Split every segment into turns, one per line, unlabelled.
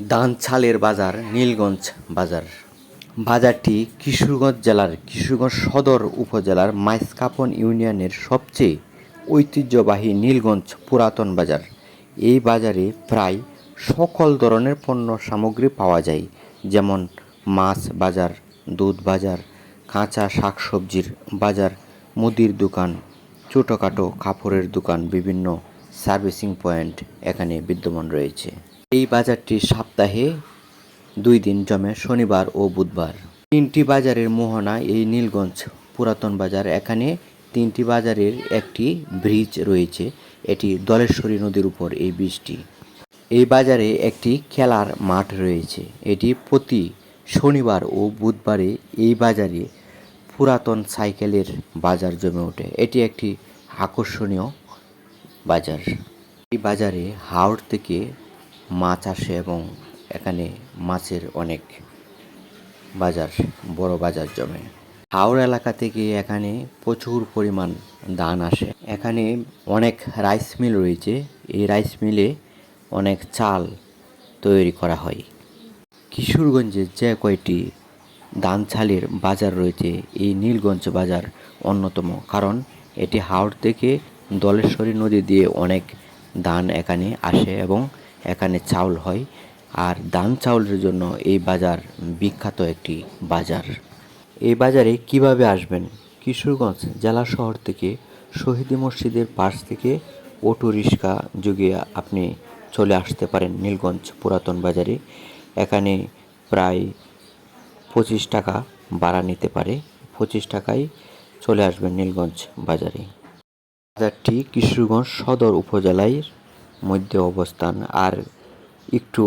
দানছালের বাজার, নীলগঞ্জ বাজার। বাজারটি কিশোরগঞ্জ জেলার কিশোরগঞ্জ সদর উপজেলার মাইজকাপন ইউনিয়নের সবচেয়ে ঐতিহ্যবাহী নীলগঞ্জ পুরাতন বাজার। এই বাজারে প্রায় সকল ধরনের পণ্য সামগ্রী পাওয়া যায়, যেমন মাছ বাজার, দুধ বাজার, কাঁচা শাকসবজির বাজার, মুদির দোকান, ছোটোখাটো কাপড়ের দোকান, বিভিন্ন সার্ভিসিং পয়েন্ট এখানে বিদ্যমান রয়েছে। এই বাজারটি সপ্তাহে দুই দিন জমে শনিবার ও বুধবার। তিনটি বাজারের মোহনা এই নীলগঞ্জ পুরাতন বাজার। এখানে তিনটি বাজারের একটি ব্রিজ রয়েছে, এটি দলেশ্বরী নদীর উপর এই ব্রিজটি। এই বাজারে একটি খেলার মাঠ রয়েছে, এটি প্রতি শনিবার ও বুধবারে এই বাজারে পুরাতন সাইকেলের বাজার জমে ওঠে। এটি একটি আকর্ষণীয় বাজার। এই বাজারে হাওড় থেকে মাছ আসে এবং এখানে মাছের অনেক বাজার, বড় বাজার জমে। হাওড় এলাকা থেকে এখানে প্রচুর পরিমাণ ধান আসে। এখানে অনেক রাইস মিল রয়েছে। এই রাইস মিলে অনেক চাল তৈরি করা হয়। কিশোরগঞ্জে যে কয়টি ধান ছালের বাজার রয়েছে, এই নীলগঞ্জ বাজার অন্যতম। কারণ এটি হাওড় থেকে দলেশ্বরী নদী দিয়ে অনেক ধান এখানে আসে এবং এখানে চাউল হয়। আর ধান চাউলের জন্য এই বাজার বিখ্যাত একটি বাজার। এই বাজারে কীভাবে আসবেন? কিশোরগঞ্জ জেলা শহর থেকে শহীদি মসজিদের পাশ থেকে অটো রিক্সা যোগে আপনি চলে আসতে পারেন নীলগঞ্জ পুরাতন বাজারে। এখানে প্রায় পঁচিশ টাকা ভাড়া নিতে পারে। পঁচিশ টাকায় চলে আসবেন নীলগঞ্জ বাজারে। বাজারটি কিশোরগঞ্জ সদর উপজেলার মধ্যে অবস্থান, আর একটু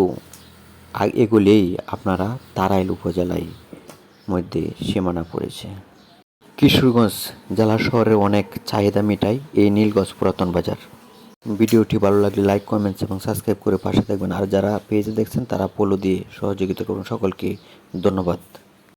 এগোলেই আপনারা তারাইল উপজেলায় মধ্যে সীমানা পড়েছে। কিশোরগঞ্জ জেলা শহরের অনেক চাহিদা মেটায় এই নীলগঞ্জ পুরাতন বাজার। ভিডিওটি ভালো লাগলে লাইক, কমেন্টস এবং সাবস্ক্রাইব করে পাশে থাকবেন। আর যারা পেজে দেখছেন, তারা ফলো দিয়ে সহযোগিতা করুন। সকলকে ধন্যবাদ।